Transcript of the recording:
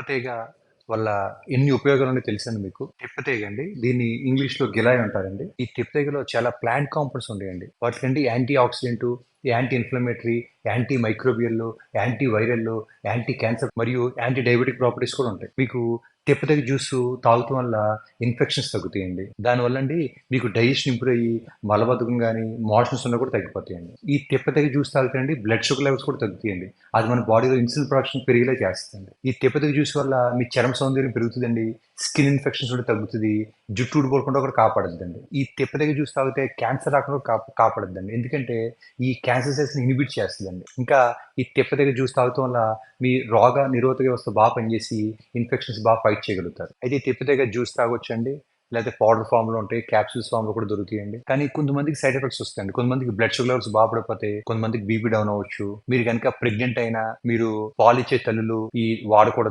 తిప్పతీగ వల్ల ఎన్ని ఉపయోగాలు తెలిసింది మీకు? తిప్పతీగ అండి దీన్ని ఇంగ్లీష్లో గిలాయ్ అంటారండి. ఈ తిప్పతీగలో చాలా ప్లాంట్ కాంపౌండ్స్ ఉంటాయండి. వాటికండి anti oxidant anti inflammatory anti microbial anti viral anti cancer మరియు యాంటీ డయాబెటిక్ ప్రాపర్టీస్ కూడా ఉంటాయి. మీకు తిప్పతీగ జ్యూస్ తాగటం వల్ల ఇన్ఫెక్షన్స్ తగ్గుతాయండి. దానివల్ల అండి మీకు డైజెషన్ ఇంప్రూవ్ అయ్యి మలబద్ధకం కానీ మోషన్స్ ఉన్నా కూడా తగ్గిపోతాయండి. ఈ తిప్పతీగ జ్యూస్ తాగితే బ్లడ్ షుగర్ లెవెల్స్ కూడా తగ్గుతాయండి. అది మన బాడీలో ఇన్సులిన్ ప్రొడక్షన్ పెరిగేలా చేస్తుంది ఈ తిప్పతీగ జ్యూస్ వల్ల మీ చర్మ సౌందర్యం పెరుగుతుందండి స్కిన్ ఇన్ఫెక్షన్స్ కూడా తగ్గుతుంది జుట్టు ఊడిపోకుండా కూడా కాపాడుద్దండి ఈ తిప్పతీగ జ్యూస్ తాగితే క్యాన్సర్ రాకుండా కాప ఎందుకంటే ఈ క్యాన్సర్ సెల్స్ని ఇన్హిబిట్ చేస్తుందండి. ఇంకా ఈ తెప్ప దగ్గర జ్యూస్ తాగటం వల్ల మీ రోగ నిరోధక వ్యవస్థ బాగా పనిచేసి ఇన్ఫెక్షన్స్ బాగా ఫైట్ చేయగలుగుతారు. అయితే ఈ దగ్గర జ్యూస్ తాగొచ్చండి లేకపోతే పౌడర్ ఫామ్లో ఉంటాయి క్యాప్సూల్స్ ఫామ్లో కూడా దొరుకుతాయండి. కానీ కొంతమందికి సైడ్ ఎఫెక్ట్స్ వస్తాయండి. కొంతమందికి బ్లడ్ షుగర్ లెవెల్స్ బాగుపడిపోతాయి కొంతమందికి బీపీ డౌన్ అవ్వచ్చు. మీరు కనుక ప్రెగ్నెంట్ అయినా మీరు పాలిచ్చే తల్లులు ఈ వాడకూడదు.